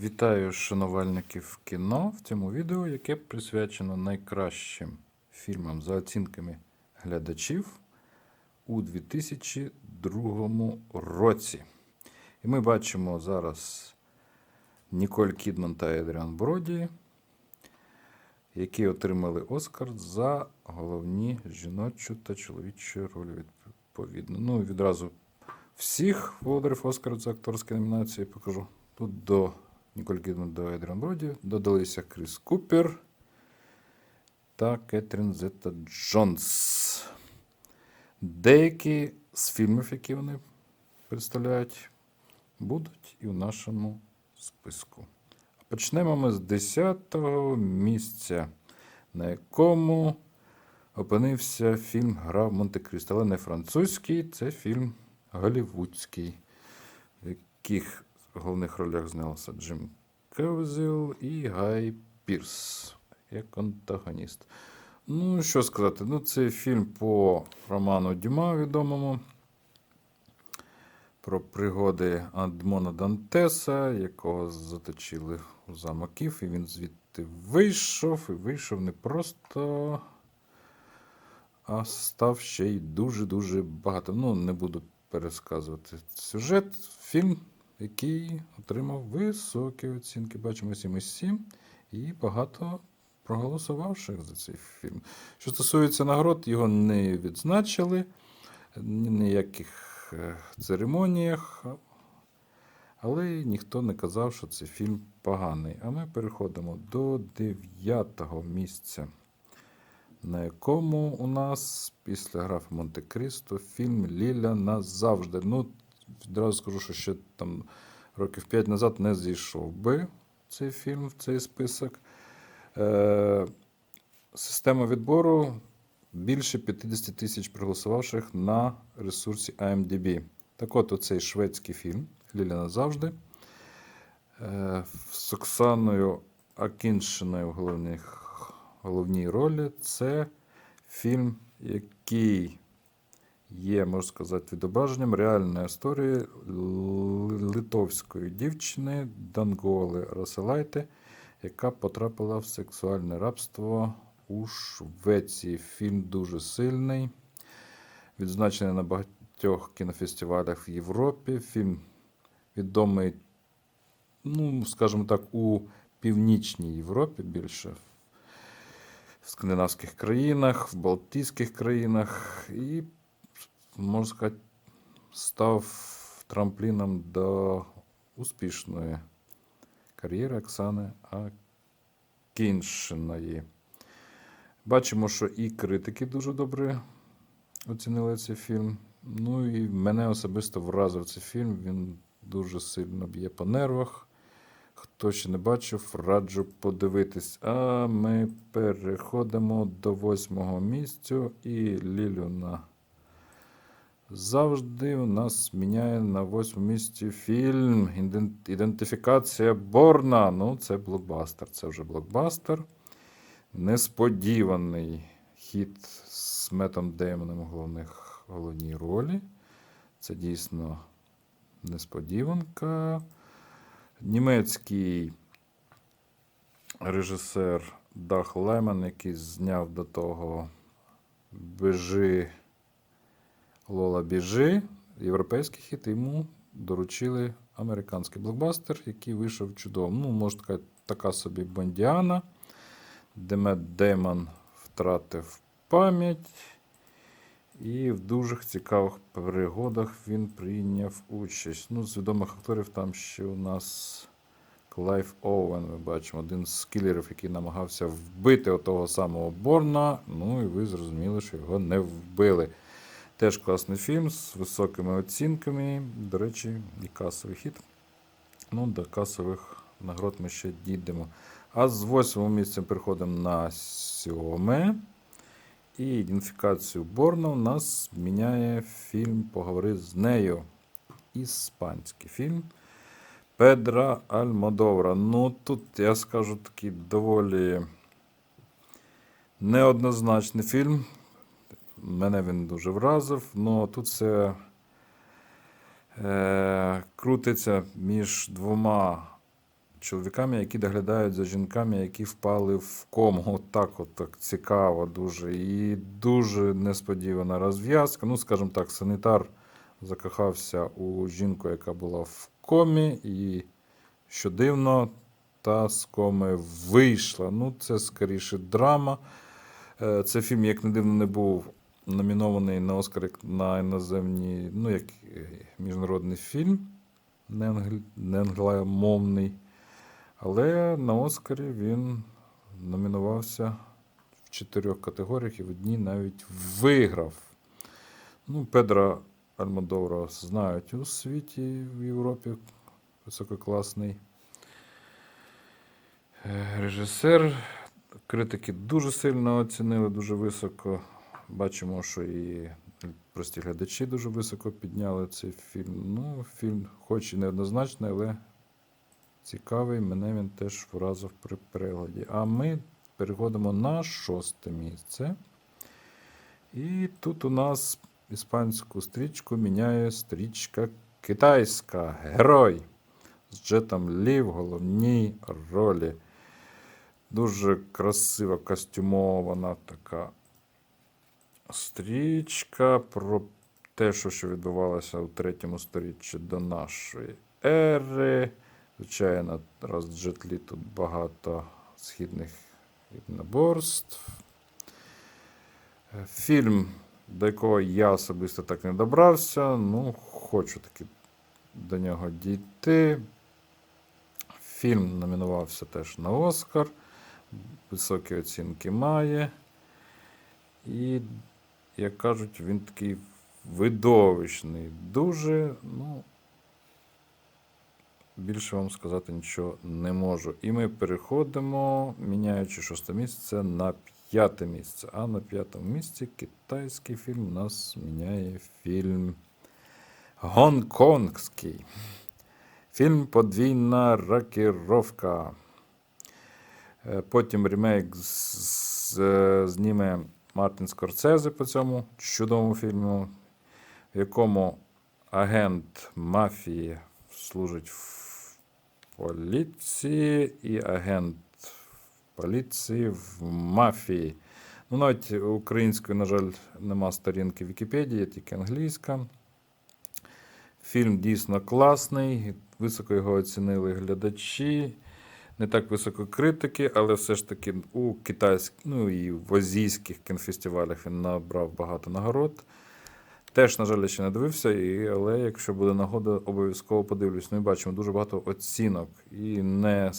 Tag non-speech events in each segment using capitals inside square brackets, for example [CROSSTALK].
Вітаю шанувальників кіно в цьому відео, яке присвячено найкращим фільмам за оцінками глядачів у 2002 році. І ми бачимо зараз Ніколь Кідман та Едріан Броді, які отримали Оскар за головні жіночу та чоловічу ролі відповідно. Ну відразу всіх володарів Оскару за акторські номінації покажу. Тут до Ніколь Кідман до Едріан Броді додалися Кріс Купер та Кетрін Зета Джонс. Деякі з фільмів, які вони представляють, будуть і в нашому списку. Почнемо ми з 10-го місця, на якому опинився фільм Гра в Монте-Крісто. Але не французький, це фільм голівудський, в яких в головних ролях знялся Джим Кевзел і Гай Пірс як антагоніст. Ну, що сказати, ну, це фільм по роману Дюма відомому. Про пригоди Адмона Дантеса, якого заточили у замоків, і він звідти вийшов, і вийшов не просто, а став ще й дуже-дуже багато. Ну, не буду пересказувати сюжет. Фільм, який отримав високі оцінки. Бачимо 7,7 і багато проголосувавших за цей фільм. Що стосується нагород, його не відзначили ні на е, церемоніях, але ніхто не казав, що цей фільм поганий. А ми переходимо до дев'ятого місця, на якому у нас після графа Монте-Крісто фільм Ліля назавжди. Ну, відразу скажу, що ще там років 5 назад не зійшов би цей фільм в цей список. Е, Система відбору більше 50 тисяч проголосувавших на ресурсі IMDb. Так от оцей шведський фільм Ліля назавжди е, з Оксаною Акіншиною в головних, головній ролі. Це фільм, який є, можна сказати, відображенням реальної історії литовської дівчини Данголи Раселайте, яка потрапила в сексуальне рабство у Швеції. Фільм дуже сильний, відзначений на багатьох кінофестивалях в Європі. Фільм відомий, ну, скажімо так, у Північній Європі більше. В скандинавських країнах, в Балтійських країнах і, можна сказати, став трампліном до успішної кар'єри Оксани Акіншиної. Бачимо, що і критики дуже добре оцінили цей фільм. Ну і мене особисто вразив цей фільм. Він дуже сильно б'є по нервах. Хто ще не бачив, раджу подивитись. А ми переходимо до восьмого місця і Лілю на завжди у нас міняє на восьмому місці фільм Ідентифікація Борна. Ну, це блокбастер. Це вже блокбастер. Несподіваний хід з Метом Деймоном у головних, головній ролі. Це дійсно несподіванка. Німецький режисер Дах Леман, який зняв до того Бежи Лола Біжи, європейський хіт, йому доручили американський блокбастер, який вийшов чудово. Ну, можна сказати, така собі Бондіана, де Мет Деймон втратив пам'ять. І в дуже цікавих пригодах він прийняв участь. Ну, з відомих акторів там ще у нас Клайв Оуен, ми бачимо, один з кілерів, який намагався вбити отого самого Борна. Ну і ви зрозуміли, що його не вбили. Теж класний фільм з високими оцінками. До речі, і касовий хід. Ну, до касових нагород ми ще дійдемо. А з восьмого місця переходимо на сьоме. І ідентифікацію Борна у нас міняє фільм Поговори з нею. Іспанський фільм Педра Альмодовра. Ну, тут я скажу такий доволі неоднозначний фільм. Мене він дуже вразив. Ну тут все е, крутиться між двома чоловіками, які доглядають за жінками, які впали в кому. От так, от так цікаво дуже. І дуже несподівана розв'язка. Ну, скажімо так, санітар закохався у жінку, яка була в комі, і що дивно, та з коми вийшла. Ну, це скоріше драма. Е, Це фільм, як не дивно, не був номінований на Оскар на іноземні, ну, як е, міжнародний фільм, не англ- не англомовний. Але на Оскарі він номінувався в чотирьох категоріях і в одній навіть виграв. Ну, Педро Альмодовра знають у світі, в Європі. Висококласний е, режисер. Критики дуже сильно оцінили, дуже високо. Бачимо, що і прості глядачі дуже високо підняли цей фільм. Ну, фільм, хоч і неоднозначний, але цікавий. Мене він теж вразив при перегляді. А ми переходимо на шосте місце. І тут у нас іспанську стрічку міняє стрічка китайська. Герой з Джетом Лі в головній ролі. Дуже красива костюмована така стрічка про те, що, відбувалося у третьому сторіччі до нашої ери. Звичайно, раз в Джетлі тут багато східних єдиноборств. Е, Фільм, до якого я особисто так не добрався, ну, хочу таки до нього дійти. Фільм номінувався теж на Оскар. Високі оцінки має. І, як кажуть, він такий видовищний. Дуже, ну, більше вам сказати нічого не можу. І ми переходимо, міняючи шосте місце на п'яте місце. А на п'ятому місці китайський фільм нас міняє фільм Гонконгський. Фільм Подвійна рокіровка. Е, Потім ремейк з- з- зніме Мартин Скорсезе по цьому чудовому фільму, в якому агент мафії служить в поліції і агент поліції в мафії. Ну, навіть українською, на жаль, нема сторінки Вікіпедії, тільки англійська. Фільм дійсно класний, високо його оцінили глядачі. Не так високо критики, але все ж таки у китайських, ну і в азійських кінофестивалях він набрав багато нагород. Теж, на жаль, ще не дивився, і, але якщо буде нагода, обов'язково подивлюсь. Ну і бачимо дуже багато оцінок. І не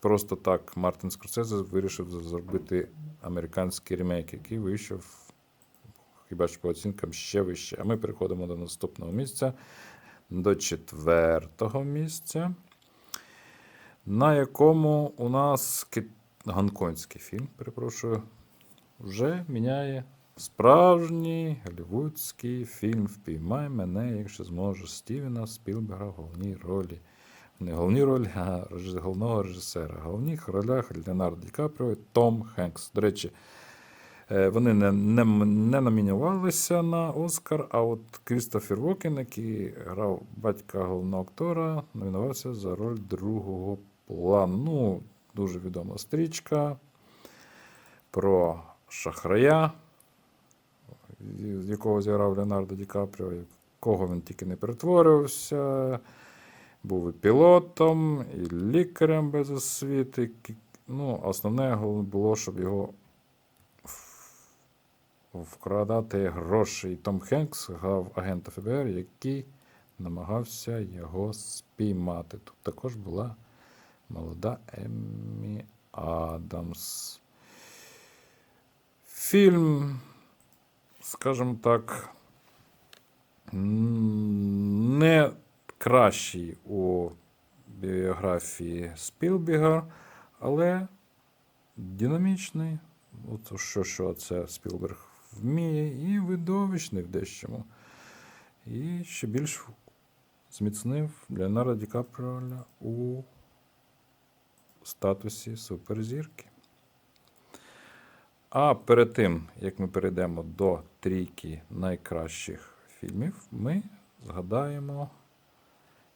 просто так Мартин Скорсезе вирішив зробити американський ремейк, який вийшов хіба що по оцінкам ще вище. А ми переходимо до наступного місця, до четвертого місця, на якому у нас ки- гонконгський фільм, перепрошую, вже міняє справжній голівудський фільм Впіймай мене, якщо зможеш Стівена Спілберга в головній ролі. Не головній ролі, а головного режисера. В головних ролях Леонардо Ді Капріо і Том Хенкс. До речі, Е, Вони не, не, не номінувалися на Оскар, а от Крістофер Вокен, який грав батька головного актора, номінувався за роль другого плану. Ну, дуже відома стрічка про шахрая, з якого зіграв Леонардо Ді Капріо, кого він тільки не перетворився. Був і пілотом, і лікарем без освіти. Ну, основне було, щоб його вкрадати гроші. І Том Хенкс грав агента ФБР, який намагався його спіймати. Тут також була молода Еммі Адамс. Фільм, скажімо так, не кращий у біографії Спілбіга, але динамічний. От що, що це Спілберг вміє, і видовищний в дещому. І ще більш зміцнив Леонардо Ді Капріо у статусі суперзірки. А перед тим, як ми перейдемо до трійки найкращих фільмів, ми згадаємо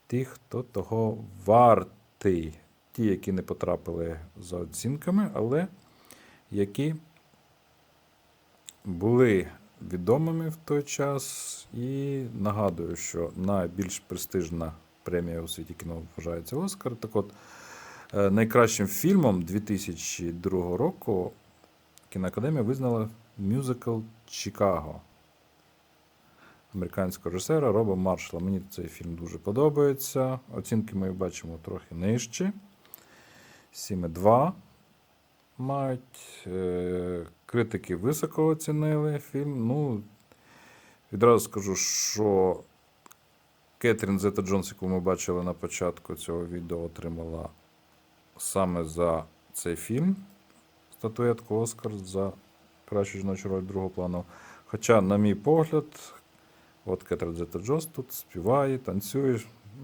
тих, хто того вартий. ті, які не потрапили за оцінками, але які були відомими в той час. І нагадую, що найбільш престижна премія у світі кіно вважається Оскар. Так от, найкращим фільмом 2002 року кіноакадемія визнала мюзикл Чикаго американського режисера Роба Маршала. Мені цей фільм дуже подобається. Оцінки ми бачимо трохи нижче. 7,2 мають. Е, Критики високо оцінили фільм. Ну, відразу скажу, що Кетрін Зета Джонс, яку ми бачили на початку цього відео, отримала саме за цей фільм статуетку Оскар за кращу жіночу роль другого плану. Хоча, на мій погляд, от Кетрін Зета Джонс тут співає, танцює,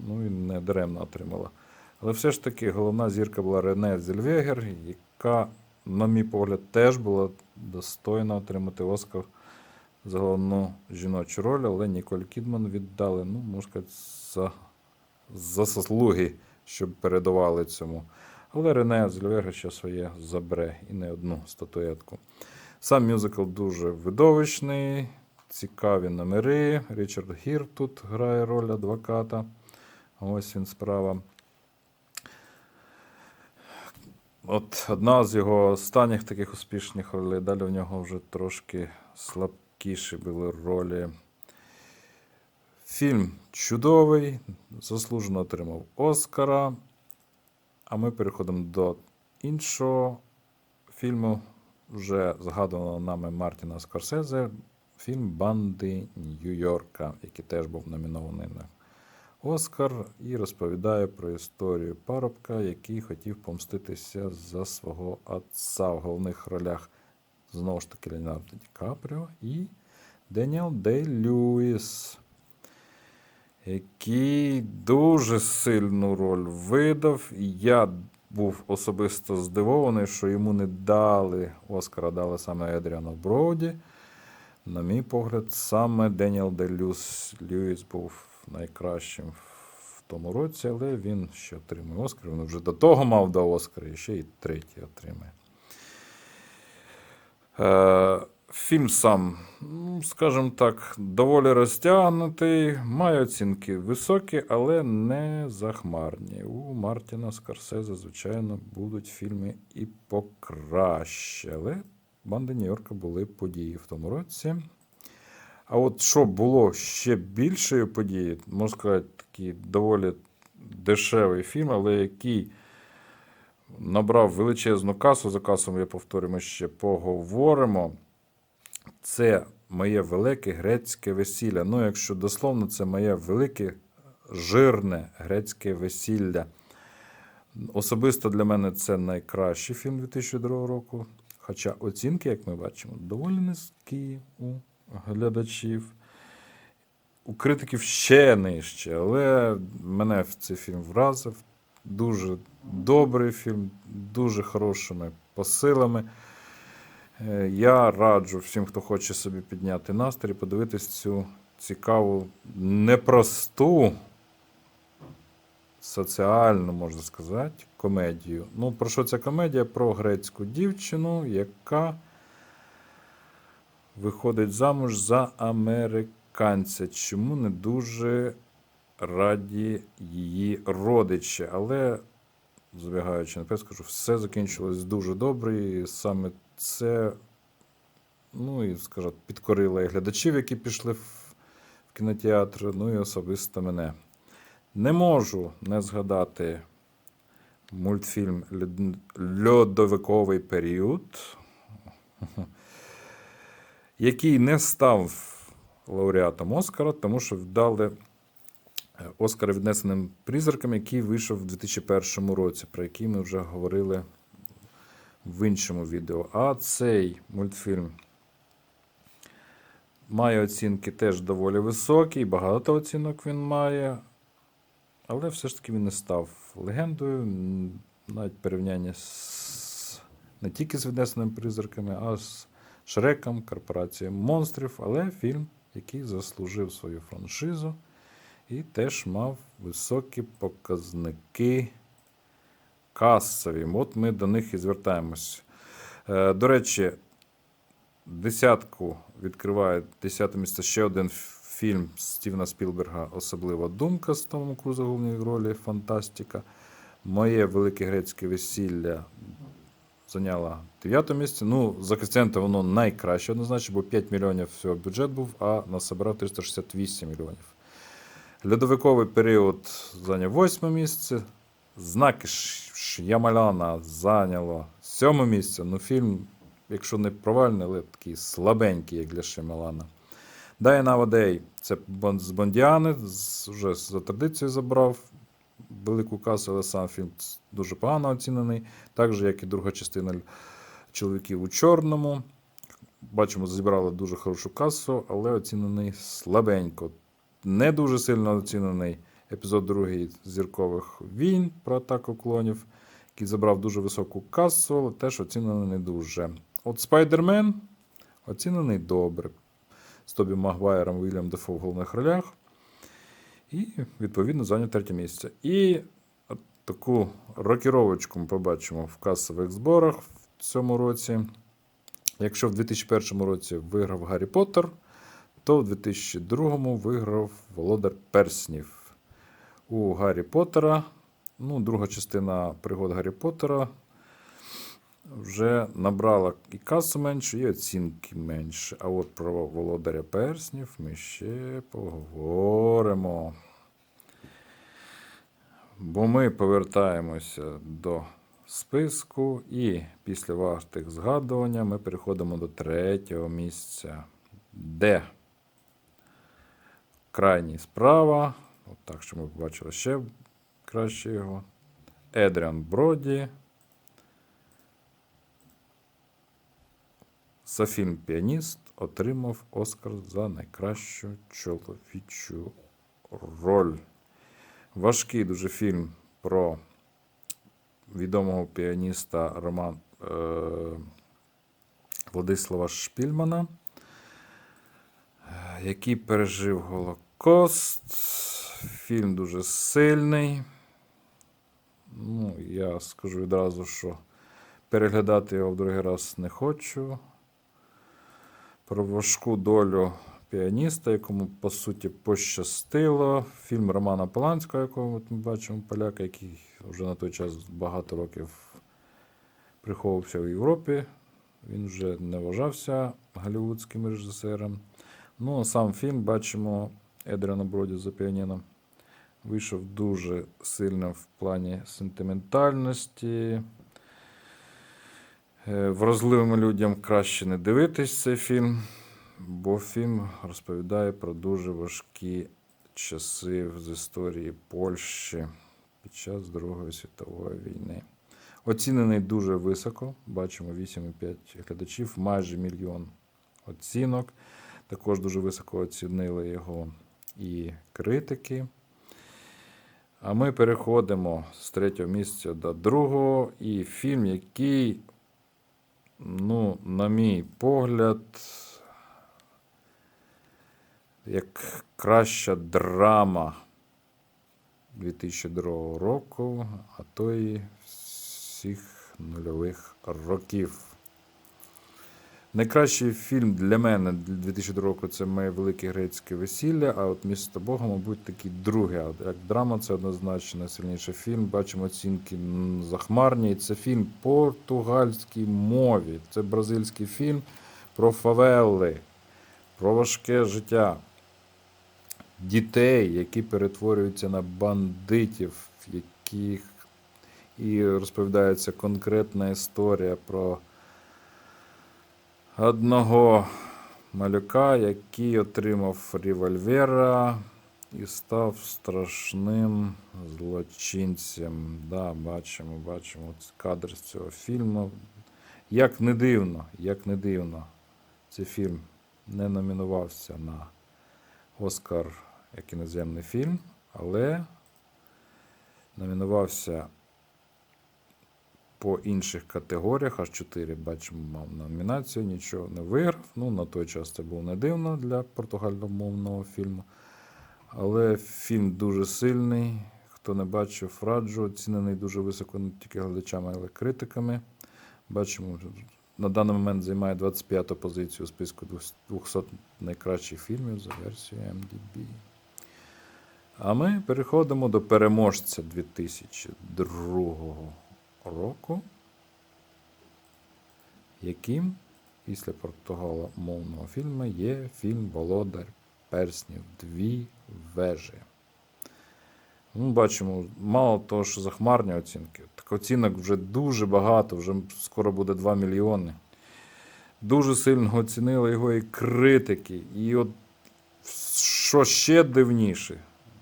ну і не даремно отримала. Але все ж таки головна зірка була Рене Зельвегер, яка, на мій погляд, теж була достойна отримати Оскар за головну жіночу роль, але Ніколь Кідман віддали, ну, можна сказати, за, за заслуги, щоб передавали цьому. Але Рене Зельвегер ще своє забере і не одну статуетку. Сам мюзикл дуже видовищний, цікаві номери. Річард Гір тут грає роль адвоката. Ось він справа. От одна з його останніх таких успішних ролей. Далі в нього вже трошки слабкіші були ролі. Фільм чудовий, заслужено отримав Оскара. А ми переходимо до іншого фільму, вже згадуваного нами Мартіна Скорсезе. Фільм Банди Нью-Йорка, який теж був номінований на Оскар, і розповідає про історію парубка, який хотів помститися за свого отця в головних ролях знову ж таки Леонардо Ді Капріо і Деніел Дей Льюіс, який дуже сильну роль видав. Я був особисто здивований, що йому не дали Оскара, дали саме Едріану Броуді. На мій погляд, саме Деніел Де Люс Льюіс був найкращим в тому році, але він ще отримує Оскар. Він вже до того мав до Оскара, і ще й третій отримає. Фільм сам, ну, скажімо так, доволі розтягнутий, має оцінки високі, але не захмарні. У Мартіна Скорсезе, звичайно, будуть фільми і покраще. Але банди Нью-Йорка були події в тому році. А от що було ще більшою подією, можна сказати, такий доволі дешевий фільм, але який набрав величезну касу. За касом, я повторю, ми ще поговоримо. Це моє велике грецьке весілля. Ну, якщо дословно, це моє велике жирне грецьке весілля. Особисто для мене це найкращий фільм 2002 року. Хоча оцінки, як ми бачимо, доволі низькі у глядачів. У критиків ще нижче, але мене в цей фільм вразив. Дуже добрий фільм, дуже хорошими посилами. Я раджу всім, хто хоче собі підняти настрій, подивитись цю цікаву, непросту, соціальну, можна сказати, комедію. Ну, про що ця комедія? Про грецьку дівчину, яка виходить замуж за американця. Чому не дуже раді її родичі. Але, забігаючи наперед, скажу, все закінчилось дуже добре. І саме це, ну і скажу, підкорило і глядачів, які пішли в кінотеатр, ну і особисто мене. Не можу не згадати мультфільм Льодовиковий період, [LAUGHS] який не став лауреатом Оскара, тому що вдали Оскар віднесеним призракам, який вийшов в 2001 році, про який ми вже говорили в іншому відео. А цей мультфільм має оцінки теж доволі високі, багато оцінок він має. Але все ж таки він не став легендою, навіть порівняння з, не тільки з віднесеними призраками, а з Шреком, Корпорацією монстрів, але фільм, який заслужив свою франшизу і теж мав високі показники касові. От ми до них і звертаємось. Е, До речі, десятку відкриває десяте місце ще один фільм Стівена Спілберга Особлива думка з Томом Крузом головній ролі Фантастика. Моє велике грецьке весілля зайняло дев'яте місце. Ну, за коефіцієнта воно найкраще однозначно, бо 5 мільйонів всього бюджет був, а насобирав 368 мільйонів. Льодовиковий період зайняв восьме місце. Знаки Ш'ямаляна зайняло сьоме місце. Ну, фільм, якщо не провальний, але такий слабенький, як для Ш'ямалана. Day Now це з Бондіани, вже за традицією забрав велику касу, але сам фільм дуже погано оцінений. Так же, як і друга частина чоловіків у чорному. Бачимо, зібрали дуже хорошу касу, але оцінений слабенько. Не дуже сильно оцінений епізод другий зіркових війн про атаку клонів, який забрав дуже високу касу, але теж оцінений не дуже. От Спайдермен оцінений добре. З Тобі Магуайром, Вільям Дефо в головних ролях. І, відповідно, зайняв третє місце. І таку рокіровочку ми побачимо в касових зборах в цьому році. Якщо в 2001 році виграв Гаррі Поттер, то в 2002 виграв Володар Перснів. У Гаррі Поттера, ну, друга частина пригод Гаррі Поттера вже набрала і касу менше, і оцінки менше. А от про Володаря Перснів ми ще поговоримо. Бо ми повертаємося до списку, і після ваших згадування ми переходимо до третього місця, де крайній справа. От так, що ми побачили ще краще його. Едріан Броді. За Піаніст отримав Оскар за найкращу чоловічу роль. Важкий дуже фільм про відомого піаніста Роман е, Владислава Шпільмана, е, який пережив Голокост. Фільм дуже сильний. Ну, я скажу відразу, що переглядати його в другий раз не хочу. Про важку долю піаніста, якому по суті пощастило. Фільм Романа Поланського, якого ми бачимо поляка, який вже на той час багато років приховувався в Європі. Він вже не вважався голівудським режисером. Ну, а сам фільм бачимо Едріана Броді за піаніно. Вийшов дуже сильно в плані сентиментальності. Е, Вразливим людям краще не дивитись цей фільм, бо фільм розповідає про дуже важкі часи з історії Польщі під час Другої світової війни. Оцінений дуже високо. Бачимо 8,5 глядачів, майже мільйон оцінок. Також дуже високо оцінили його і критики. А ми переходимо з третього місця до другого. І фільм, який ну, на мій погляд, як краща драма 2002 року, а то і всіх нульових років. Найкращий фільм для мене для 2002 року це моє велике грецьке весілля, а от місто Бога, мабуть, такий другий. Як драма, це однозначно найсильніший фільм. Бачимо оцінки захмарні. Це фільм португальській мові. Це бразильський фільм про фавели, про важке життя дітей, які перетворюються на бандитів, яких і розповідається конкретна історія про одного малюка, який отримав револьвера і став страшним злочинцем. Да, бачимо, бачимо кадр з цього фільму. Як не дивно, як не дивно, цей фільм не номінувався на Оскар як іноземний фільм, але номінувався по інших категоріях, аж 4 бачимо, мав номінацію, нічого не виграв. Ну, на той час це було не дивно для португальномовного фільму. Але фільм дуже сильний. Хто не бачив, раджу, оцінений дуже високо не тільки глядачами, але й критиками. Бачимо, на даний момент займає 25-ту позицію у списку 200 найкращих фільмів за версією MDB. А ми переходимо до переможця 2002 року, яким після португаломовного фільму є фільм Володар Перснів Дві вежі. Ми бачимо, мало того, що захмарні оцінки, так оцінок вже дуже багато, вже скоро буде 2 мільйони. Дуже сильно оцінили його і критики. І от що ще дивніше,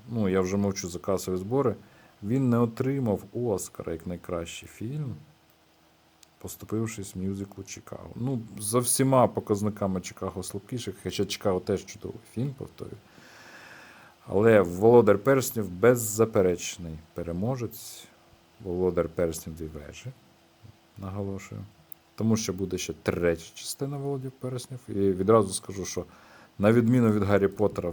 ну я вже мовчу за касові збори, він не отримав Оскара як найкращий фільм, поступившись в мюзиклу Чикаго. Ну, за всіма показниками Чикаго слабкіших, хоча Чикаго теж чудовий фільм, повторюю. Але Володар Перснів беззаперечний переможець. Володар Перснів дві вежі. Наголошую. Тому що буде ще третя частина Володів Перснів. І відразу скажу, що на відміну від Гаррі Поттера,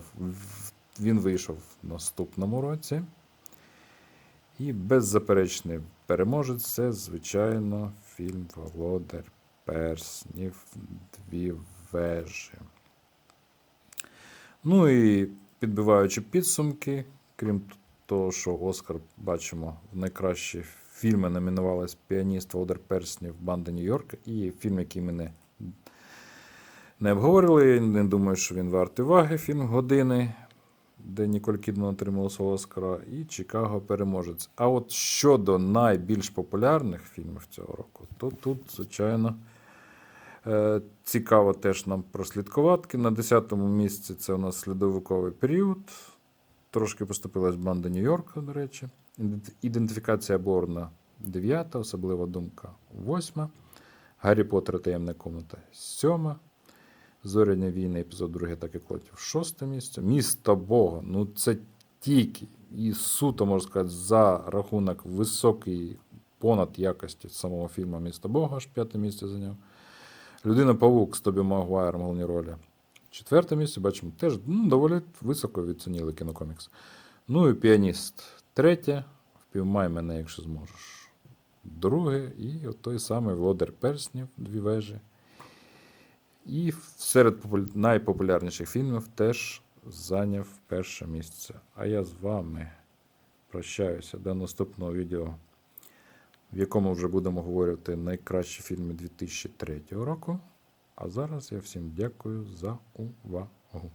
він вийшов в наступному році. І беззаперечний переможець це, звичайно, фільм Володар Перснів Дві вежі. Ну і підбиваючи підсумки, крім того, що Оскар бачимо в найкращі фільми номінувалась піаніст Володар Перснів Банда Нью-Йорк і фільм, який ми не, не обговорили. Не думаю, що він вартий уваги. Фільм Години, де Ніколь Кідман отримала свого Оскара, і Чикаго переможець. А от щодо найбільш популярних фільмів цього року, то тут, звичайно. Е, Цікаво теж нам прослідкувати. На 10-му місці це у нас слідовиковий період. Трошки поступилась банда Нью-Йорка, до речі. Ідентифікація Борна 9, особлива думка 8. Гаррі Поттер таємна комната 7. Зоряні війни, епізод 2 так і клотів 6 місце. Місто Бога. Ну це тільки і суто, можна сказати, за рахунок високої понад якості самого фільму Місто Бога, аж п'яте місце зайняв. Людина Павук з Тобі Магуайром головні ролі. Четверте місце, бачимо, теж ну, доволі високо відцінили кінокомікс. Ну і піаніст. Третє. Впіймай мене, якщо зможеш. Друге, і от той самий Володар Перснів, дві вежі. І серед найпопулярніших фільмів теж зайняв перше місце. А я з вами прощаюся до наступного відео в якому вже будемо говорити найкращі фільми 2003 року. А зараз я всім дякую за увагу.